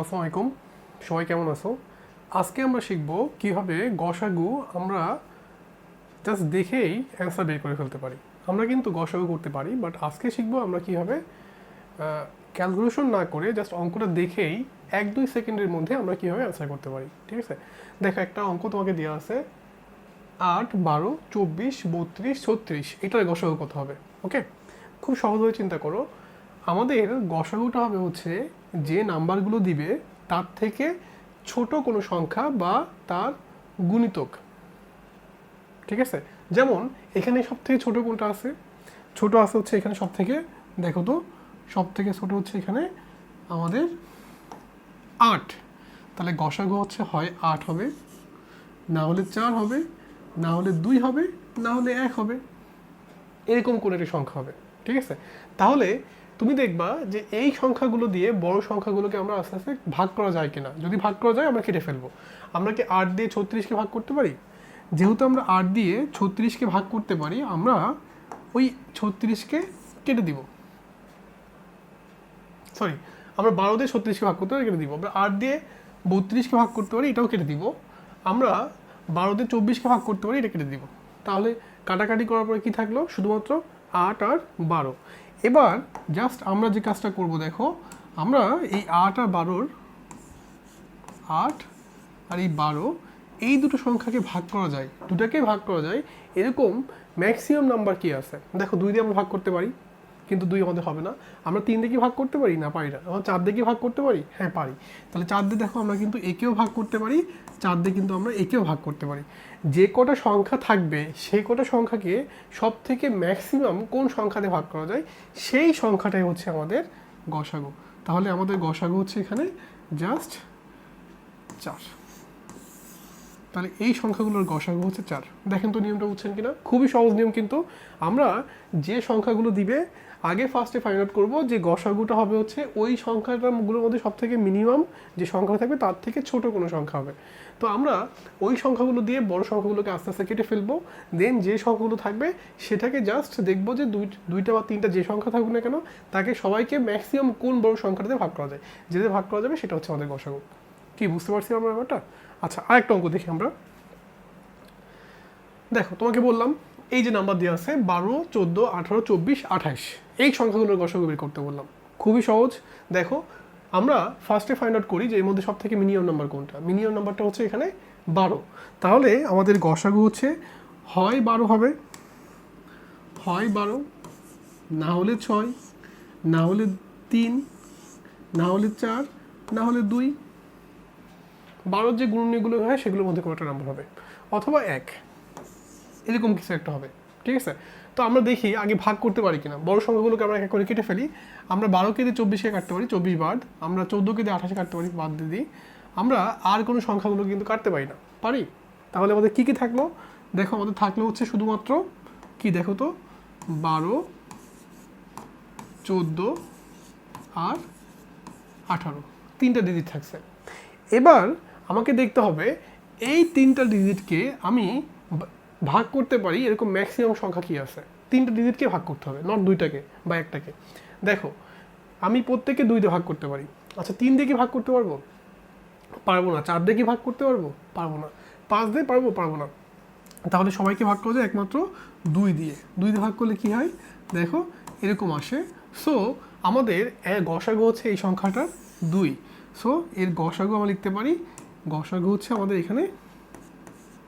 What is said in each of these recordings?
আসসালামু আলাইকুম। সবাই কেমন আছো? আজকে আমরা শিখব কীভাবে গসাগু আমরা জাস্ট দেখেই অ্যান্সার বের করে ফেলতে পারি। আমরা কিন্তু গসাগু করতে পারি বাট আজকে শিখব আমরা কীভাবে ক্যালকুলেশন না করে জাস্ট অঙ্কটা দেখেই এক দুই সেকেন্ডের মধ্যে আমরা কীভাবে অ্যান্সার করতে পারি, ঠিক আছে? দেখো, একটা অঙ্ক তোমাকে দেওয়া আছে, আট, বারো, চব্বিশ, বত্রিশ, ছত্রিশ, এটার গসাগু কত হবে? ওকে খুব সহজভাবে চিন্তা করো। আমাদের গসাগুটা হবে হচ্ছে যে নাম্বারগুলো দিবে, তার থেকে ছোট কোনো সংখ্যা বা তার গুণিতক। ঠিক আছে? যেমন, এখানে সব থেকে ছোট কোনটা আছে? ছোট আছে হচ্ছে এখানে সব থেকে দেখো তো সব থেকে ছোট হচ্ছে এখানে আমাদের আট। তাহলে গসাগু হচ্ছে হয় আট হবে, না হলে চার হবে, না হলে দুই হবে, না হলে এক হবে। এরকম কোনো একটি সংখ্যা হবে। ঠিক আছে? তাহলে তুমি দেখবা যে এই সংখ্যাগুলো দিয়ে বড় সংখ্যাগুলোকে আমরা আস্তে আস্তে ভাগ করা যায় কিনা। যদি ভাগ করা যায়, আমরা কেটে ফেলব। আমরা কি আট দিয়ে ছত্রিশকে ভাগ করতে পারি? যেহেতু আমরা আট দিয়ে ছত্রিশকে ভাগ করতে পারি, আমরা ওই ছত্রিশকে কেটে দিব। সরি আমরা বারো দিয়ে ছত্রিশকে ভাগ করতে পারি, কেটে দিব। আমরা আট দিয়ে বত্রিশকে ভাগ করতে পারি, এটাও কেটে দিব। আমরা বারো দিয়ে চব্বিশকে ভাগ করতে পারি, এটা কেটে দিব। তাহলে কাটাকাটি করার পরে কি থাকল? শুধুমাত্র আট আর বারো। এবার জাস্ট আমরা যে কাজটা করব, দেখো, আমরা এই আট আর বারোর আট আর এই বারো, এই দুটো সংখ্যাকে ভাগ করা যায়। দুটাকে ভাগ করা যায়। এরকম ম্যাক্সিমাম নাম্বার কি আছে? দেখো, দুই দিয়ে আমরা ভাগ করতে পারি। কিন্তু দুই আমাদের হবে না। আমরা তিন দিয়ে কি ভাগ করতে পারি? না পারি না। আমরা চার দিয়ে কি ভাগ করতে পারি? হ্যাঁ পারি। তাহলে চার দিয়ে দেখো আমরা কিন্তু একেও ভাগ করতে পারি, চার দিয়ে কিন্তু আমরা একেও ভাগ করতে পারি। যে কটা সংখ্যা থাকবে, সেই কটা সংখ্যাকে সব থেকে ম্যাক্সিমাম কোন সংখ্যাতে ভাগ করা যায়? সেই সংখ্যাটাই হচ্ছে আমাদের গসাগু। তাহলে আমাদের গসাগু হচ্ছে এখানে জাস্ট চার। তাহলে এই সংখ্যাগুলোর গসাগু হচ্ছে চার। দেখেন তো নিয়মটা বুঝছেন কিনা? খুবই সহজ নিয়ম কিন্তু। আমরা যে সংখ্যাগুলো দিবে, আগে ফার্স্টে ফাইন্ড আউট করব যে গসাগুটা হবে হচ্ছে ওই সংখ্যাটাগুলোর মধ্যে সব থেকে মিনিমাম যে সংখ্যা থাকবে, তার থেকে ছোট কোনো সংখ্যা হবে। তো আমরা ওই সংখ্যাগুলো দিয়ে বড় সংখ্যাগুলোকে আস্তে আস্তে কেটে ফেলব। দেন যে সংখ্যাগুলো থাকবে, সেটাকে জাস্ট দেখব যে দুই, দুইটা বা তিনটা যে সংখ্যা থাকুক না কেন, তাকে সবাইকে ম্যাক্সিমাম কোন বড় সংখ্যাটাতে ভাগ করা যায়। যেতে ভাগ করা যাবে, সেটা হচ্ছে আমাদের গসাগু। কি, বুঝতে পারছি আমরা ব্যাপারটা? আচ্ছা আরেকটা অঙ্ক দেখি আমরা। দেখো, তোমাকে বললাম, এই যে নাম্বার দেওয়া আছে, বারো, চোদ্দ, আঠারো, চব্বিশ আঠাশ এই সংখ্যাগুলোর গসাগু বের করতে বললাম। খুবই সহজ। দেখো, আমরা ফার্স্টে ফাইন্ড আউট করি যে এর মধ্যে সব থেকে মিনিমাম নাম্বার কোনটা মিনিমাম নাম্বারটা হচ্ছে এখানে বারো। তাহলে আমাদের গসাগু হচ্ছে, হয় বারো হবে, হয় বারো, না হলে ছয়, না হলে তিন, না হলে চার, না হলে দুই বারোর যে গুণনীয়গুলো হয়, সেগুলোর মধ্যে কোনো একটা নাম্বার হবে। অথবা এক। এরকম কিছু একটা হবে। ঠিক আছে? তো আমরা দেখি, আগে ভাগ করতে পারি কিনা। বড় সংখ্যাগুলোকে আমরা এক করে কেটে ফেলি। আমরা বারোকে দিয়ে চব্বিশকে কাটতে পারি, চব্বিশ বাদ আমরা চোদ্দোকে দিয়ে আঠাশে কাটতে পারি, বাদ দিয়ে দিই। আমরা আর কোনো সংখ্যাগুলো কিন্তু কাটতে পারি না। পারি? তাহলে আমাদের কী কী থাকল? দেখো, আমাদের থাকল হচ্ছে শুধুমাত্র কি দেখো তো? বারো, চোদ্দ আর আঠারো। তিনটা ডিজিট থাকছে। এবার আমাকে দেখতে হবে এই তিনটা ডিজিটকে আমি ভাগ করতে পারি, এরকম ম্যাক্সিমাম সংখ্যা কী আছে? তিনটা ডিজিটকে ভাগ করতে হবে নট দুইটাকে বা একটাকে। দেখো, আমি প্রত্যেকে দুই দিয়ে ভাগ করতে পারি। আচ্ছা তিন দিয়ে কি ভাগ করতে পারব? পারব না। চার দিয়ে কি ভাগ করতে পারব? পারব না। পাঁচ দিয়ে পারব? পারব না। তাহলে সবাইকে ভাগ করা যায় একমাত্র দুই দিয়ে। দুই দিয়ে ভাগ করলে কি হয়? দেখো, এরকম আসে। সো আমাদের গসাগু হচ্ছে এই সংখ্যাটার দুই। সো এর গসাগু আমরা লিখতে পারি গসাগু হচ্ছে আমাদের এখানে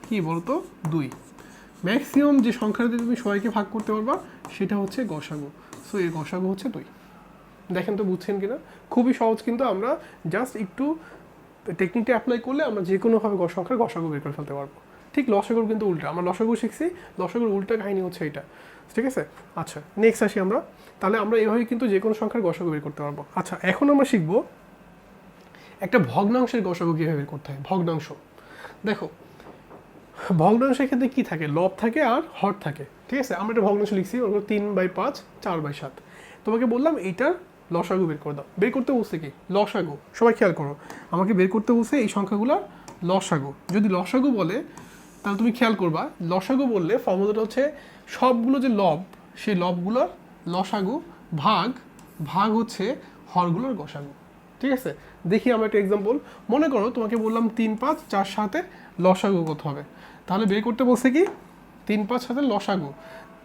কি বলতো? দুই। ম্যাক্সিমাম যে সংখ্যাটা তুমি সবাইকে ভাগ করতে পারবা, সেটা হচ্ছে গসাগু। সো এর গসাগু হচ্ছে দুই। দেখেন তো বুঝছেন কিনা? খুবই সহজ কিন্তু আমরা জাস্ট একটু টেকনিকটা অ্যাপ্লাই করলে আমরা যে কোনোভাবে সংখ্যার গসাগু বের করে ফেলতে পারব। ঠিক লসাগুর কিন্তু উল্টা। আমরা লসাগু শিখছি। লসাগুর উল্টা কাহিনী হচ্ছে এটা। ঠিক আছে? আচ্ছা নেক্সট আসি আমরা। তাহলে আমরা এইভাবে কিন্তু যে কোনো সংখ্যার গসাগু বের করতে পারব। আচ্ছা এখন আমরা শিখব একটা ভগ্নাংশের গসাগু কীভাবে করতে হয়? ভগ্নাংশ। দেখো, ভগ্নাংশের ক্ষেত্রে কী থাকে? লব থাকে আর হর থাকে। ঠিক আছে? আমরা একটা ভগ্নাংশ লিখছি, ওগুলো তিন বাই পাঁচ, চার বাই সাত। তোমাকে বললাম এইটার লসাগু বের করে দাও। বের করতে বলছে কি? লসাগু। সবাই খেয়াল করো, আমাকে বের করতে বলছে এই সংখ্যাগুলোর লসাগু। যদি লসাগু বলে, তাহলে তুমি খেয়াল করবা, লসাগু বললে ফর্মুলাটা হচ্ছে সবগুলো যে লব, সেই লবগুলোর লসাগু ভাগ ভাগ হচ্ছে হরগুলোর গসাগু। ঠিক আছে? দেখি আমরা একটা এক্সাম্পল মনে করো তোমাকে বললাম তিন পাঁচ চার সাথে লসাগু কত হবে? তাহলে বের করতে বলছে কি? তিন পাঁচ সাথে লসাগু।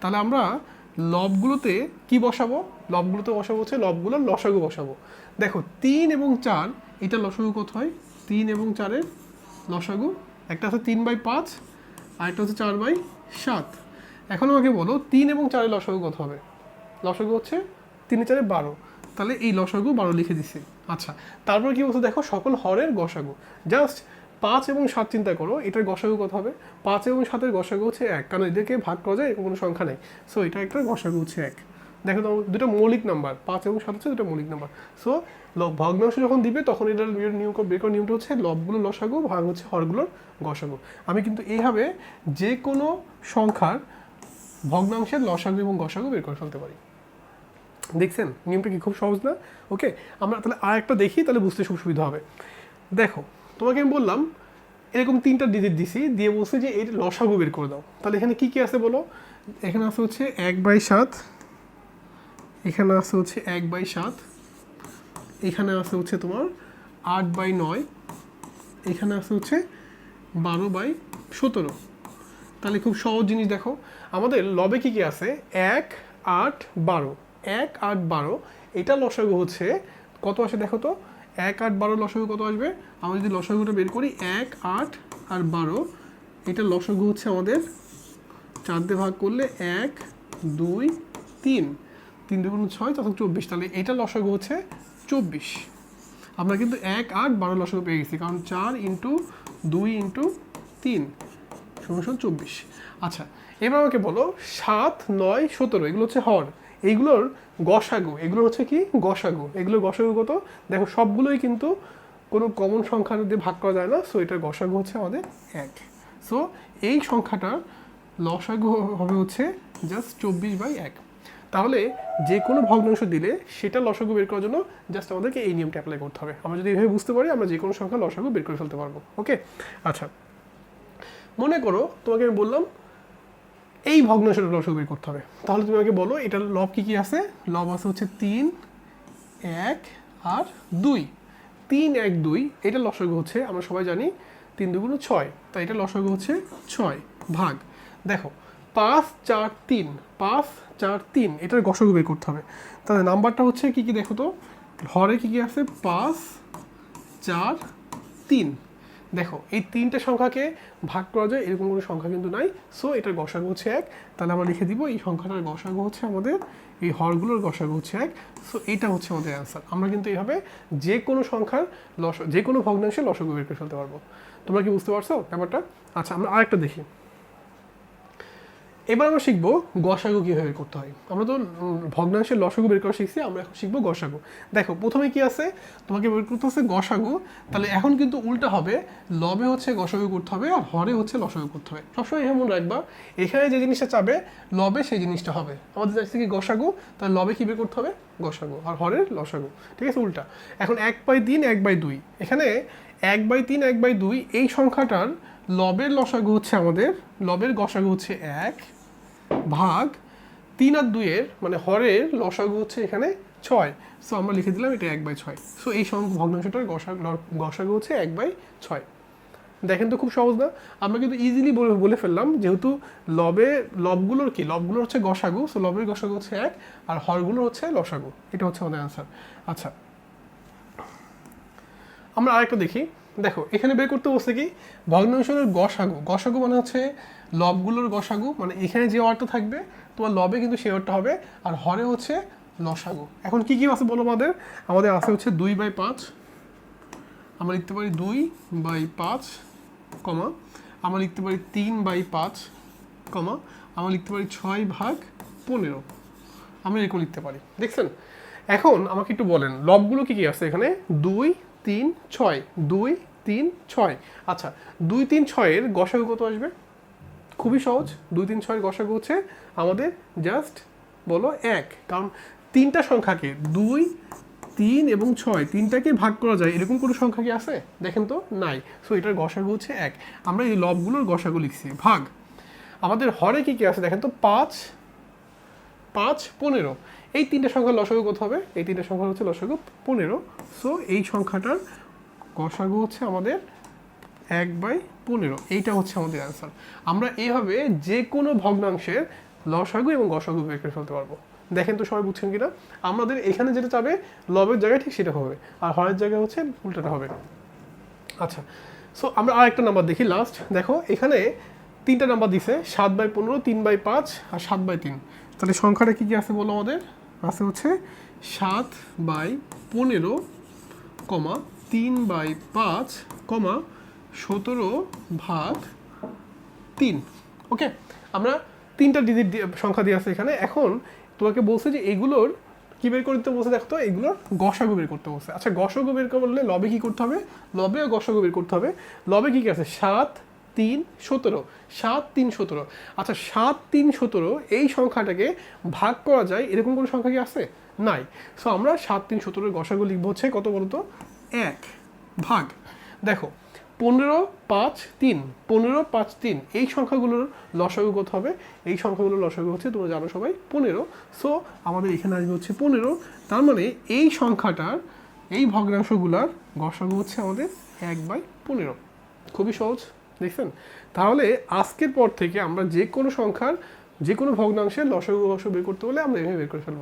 তাহলে আমরা লবগুলোতে কি বসাবো? লবগুলোতে বসাবো হচ্ছে লবগুলো লসাগু বসাবো। দেখো, তিন এবং চার, এটা লসাগু কত হয়? তিন এবং চারের লসাগু। একটা আছে তিন বাই পাঁচ, আর একটা হচ্ছে চার বাই সাত। এখন আমাকে বলো, তিন এবং চারের লসাগু কত হবে? লসাগু হচ্ছে তিনে চারে বারো। তাহলে এই লসাগু বারো লিখে দিছি। আচ্ছা তারপর কি বলছে দেখো, সকল হরের গসাগু। জাস্ট পাঁচ এবং সাত চিন্তা করো, এটার গসাগু কত হবে? পাঁচ এবং সাতের গসাগু হচ্ছে এক, কারণ এদেরকে ভাগ করা যায়, কোনো সংখ্যা নেই। সো এটা একটা গসাগু হচ্ছে এক। দেখো তোমার দুটো মৌলিক নাম্বার পাঁচ এবং সাত হচ্ছে দুটো মৌলিক নাম্বার সো ভগ্নাংশ যখন দিবে, তখন এটার নিয়ম বের করার নিয়মটা হচ্ছে লবগুলো লসাগু, ভাগ হচ্ছে হরগুলোর গসাগু। আমি কিন্তু এইভাবে যে কোনো সংখ্যার ভগ্নাংশের লসাগু এবং গসাগু বের করে ফেলতে পারি। দেখছেন? নিয়মটা কি খুব সহজ না? ওকে, আমরা তাহলে আর একটা দেখি, তাহলে বুঝতে খুব সুবিধা হবে। দেখো, তোমাকে আমি বললাম, এরকম তিনটা ডিজিট দিছি, দিয়ে বলছে যে এর লসাগু বের করে দাও। তাহলে এখানে কি কি আছে বলো? এখানে আছে হচ্ছে এক বাই সাত, এখানে আছে হচ্ছে এক বাই সাত, এখানে আছে হচ্ছে তোমার আট বাই নয়, এখানে আছে হচ্ছে বারো বাই সতেরো। তাহলে খুব সহজ জিনিস দেখো। আমাদের লবে কি কি আছে? এক, আট, বারো। এক আট বারো। এটা লসাগু হচ্ছে কত আসে দেখো তো? এক আট বারো লসাগু কত আসবে? আমরা যদি লসাগুটা বের করি, এক আট আর বারো, এটা লসাগু হচ্ছে আমাদের চার দিয়ে ভাগ করলে এক, দুই, তিন। তিন দুগুণ ছয় তখন চব্বিশ, তাহলে এটা লসাগু হচ্ছে চব্বিশ। আমরা কিন্তু এক আট বারো লসাগু পেয়ে গেছি, কারণ চার ইন্টু দুই ইন্টু তিন সমান চব্বিশ। আচ্ছা এবার আমাকে বলো সাত, নয়, সতেরো, এগুলো হচ্ছে হর। এইগুলোর গসাগু, এগুলো হচ্ছে কি? গসাগু। এগুলোর গসাগু কত? দেখো, সবগুলোই কিন্তু কোনো কমন সংখ্যা দিয়ে ভাগ করা যায় না সো এটার গসাগু হচ্ছে আমাদের এক। সো এই সংখ্যাটার লসাগু হবে হচ্ছে জাস্ট চব্বিশ বাই এক। তাহলে যে কোনো ভগ্নাংশ দিলে সেটা লসাগু বের করার জন্য জাস্ট আমাদেরকে এই নিয়মটা অ্যাপ্লাই করতে হবে। আমরা যদি এইভাবে বুঝতে পারি, আমরা যে কোনো সংখ্যা লসাগু বের করে ফেলতে পারব। ওকে আচ্ছা। মনে করো, তোমাকে আমি বললাম এই ভগ্নাংশটা লসাগু বের করতে হবে। তাহলে তুমি আমাকে বলো, এটার লব কী কী আছে? লব আছে হচ্ছে তিন, এক আর দুই। তিন, এক, দুই, এটা লসাগু হচ্ছে, আমরা সবাই জানি, তিন দুগুলো ছয়। তাই এটা লসাগু হচ্ছে ছয় ভাগ। দেখো, পাঁচ, চার, তিন, পাঁচ, চার, তিন, এটার গসাগু বের করতে হবে। তাহলে নাম্বারটা হচ্ছে কি কি দেখো তো? হরে কি কি আছে? পাঁচ, চার, তিন। দেখো, এই তিনটে সংখ্যাকে ভাগ করা যায়, এরকম কোনো সংখ্যা কিন্তু নাই। সো এটার গসাগু হচ্ছে এক। তাহলে আমরা লিখে দিব, এই সংখ্যাটার গসাগু হচ্ছে আমাদের, এই হরগুলোর গসাগু হচ্ছে এক। সো এটা হচ্ছে আমাদের অ্যান্সার আমরা কিন্তু এইভাবে যে কোনো সংখ্যার লস যে কোনো ভগ্নাংশে লসগু বের করে ফেলতে পারব। তোমরা কি বুঝতে পারছ ব্যাপারটা? আচ্ছা আমরা আরেকটা দেখি। এবার আমরা শিখব গসাগু কীভাবে করতে হয়। আমরা তো ভগ্নাংশের লসাগু বের করা শিখছি, আমরা এখন শিখব গসাগু। দেখো, প্রথমে কি আছে? তোমাকে বের করতে হচ্ছে গসাগু। তাহলে এখন কিন্তু উল্টা হবে, লবে হচ্ছে গসাগু করতে হবে আর হরে হচ্ছে লসাগু করতে হবে। সবসময় এমন রাখবা, এখানে যে জিনিসটা চাবে, লবে সেই জিনিসটা হবে। আমাদের যাচ্ছে কি গসাগু? তাহলে লবে কী বের করতে হবে? গসাগু আর হরের লসাগু। ঠিক আছে, উল্টা। এখন এক বাই তিন, এক বাই দুই। এখানে এক বাই তিন, এক বাই দুই, এই সংখ্যাটার লবের লসাগু হচ্ছে আমাদের, লবের গসাগু হচ্ছে এক ভাগ তিন আর দুইয়ের মানে হরের লসাগু হচ্ছে এখানে ছয়। সো আমরা লিখে দিলাম এটা এক বাই ছয়। সো এই সংখ্যা ভগ্নাংশটার গসা গসাগু হচ্ছে এক বাই ছয়। দেখেন তো খুব সহজ না? আমরা কিন্তু ইজিলি বলে বলে ফেললাম যেহেতু লবে লবগুলোর কি? লবগুলোর হচ্ছে গসাগু সো লবের গসাগু হচ্ছে এক আর হরগুলোর হচ্ছে লসাগু। এটা হচ্ছে আমাদের অ্যান্সার আচ্ছা আমরা আরেকটা দেখি। দেখো, এখানে বের করতে বসছে কি? ভগ্নাংশের গসাগু। গসাগু মানে হচ্ছে লবগুলোর গসাগু মানে এখানে যে অর্থ থাকবে, তোমার লবে কিন্তু সেই অর্থ হবে, আর হরে হচ্ছে লসাগু। এখন কি কি আছে বলো আমাদের? আমাদের আছে হচ্ছে দুই বাই পাঁচ, আমরা লিখতে পারি দুই বাই পাঁচ, কমা। আমরা লিখতে পারি তিন বাই পাঁচ, কমা। আমরা লিখতে পারি ছয় ভাগ পনেরো। আমরা এরকম লিখতে পারি। দেখছেন? এখন আমাকে একটু বলেন, লবগুলো কি কি আছে এখানে? দুই তিন ছয়, দুই তিন ছয়। আচ্ছা দুই তিন ছয়ের গসাগু কত আসবে? খুবই সহজ, দুই তিন ছয়ের গসাগু হচ্ছে আমাদের জাস্ট বলো এক। কারণ তিনটা সংখ্যাকে দুই, তিন এবং ছয়, তিনটাকে ভাগ করা যায়, এরকম কোনো সংখ্যা কি আছে? দেখেন তো, নাই। সো এটার গসাগু হচ্ছে এক। আমরা এই লবগুলোর গসাগু লিখছি, ভাগ। আমাদের হরে কি কি আছে? দেখেন তো, পাঁচ পাঁচ, পনেরো। এই তিনটা সংখ্যার লসাগু কত হবে? এই তিনটা সংখ্যা হচ্ছে লসাগু পনেরো। সো এই সংখ্যাটার গসাগু হচ্ছে আমাদের এক বাই পনেরো। এইটা হচ্ছে আমাদের অ্যান্সার আমরা এইভাবে যে কোনো ভগ্নাংশের লসাগু এবং গসাগু বের করে ফেলতে পারব। দেখেন তো সবাই বুঝছেন কিনা? আমাদের এখানে যেটা চাবে, লবের জায়গায় ঠিক সেটা হবে। আর হরের জায়গায় হচ্ছে উল্টাটা হবে। আচ্ছা সো আমরা আর একটা নাম্বার দেখি লাস্ট দেখো, এখানে তিনটা নাম্বার দিছে, সাত বাই পনেরো, তিন বাই পাঁচ আর সাত বাই তিন। তাহলে সংখ্যাটা কী কী আছে বলো আমাদের? আছে হচ্ছে সাত বাই পনেরো কমা তিন বাই পাঁচ কমা সতেরো ভাগ তিন। ওকে আমরা তিনটা ডিজিট সংখ্যা দিয়ে আছে এখানে। এখন তোমাকে বলছে যে এগুলোর কি বের করতে বলছে দেখো তো, এগুলোর গসাগু বের করতে বলছে। আচ্ছা গসাগু বের করলে লবে কি করতে হবে? লবে ও গসাগু বের করতে হবে। লবে কি কি আছে? সাত তিন সতেরো, সাত তিন সতেরো। আচ্ছা সাত তিন সতেরো এই সংখ্যাটাকে ভাগ করা যায়, এরকম কোনো সংখ্যা কি আছে? নাই। সো আমরা সাত তিন সতেরোর গসাগু লিখব হচ্ছে কত বলতো এক। ভাগ। দেখো, পনেরো পাঁচ তিন, পনেরো পাঁচ তিন, এই সংখ্যাগুলোর লসাগু কত হবে? এই সংখ্যাগুলোর লসাগু হচ্ছে, তোমরা জানো সবাই, পনেরো। সো আমাদের এখানে আসবে হচ্ছে পনেরো। তার মানে এই সংখ্যাটার, এই ভগ্নাংশগুলার গসাগু হচ্ছে আমাদের এক বাই পনেরো। খুবই সহজ। তাহলে আজকের পর থেকে আমরা যে কোনো সংখ্যার যে কোনো ভগ্নাংশের লসগু বের করতে হলে আমরা এভাবে বের করে ফেলব।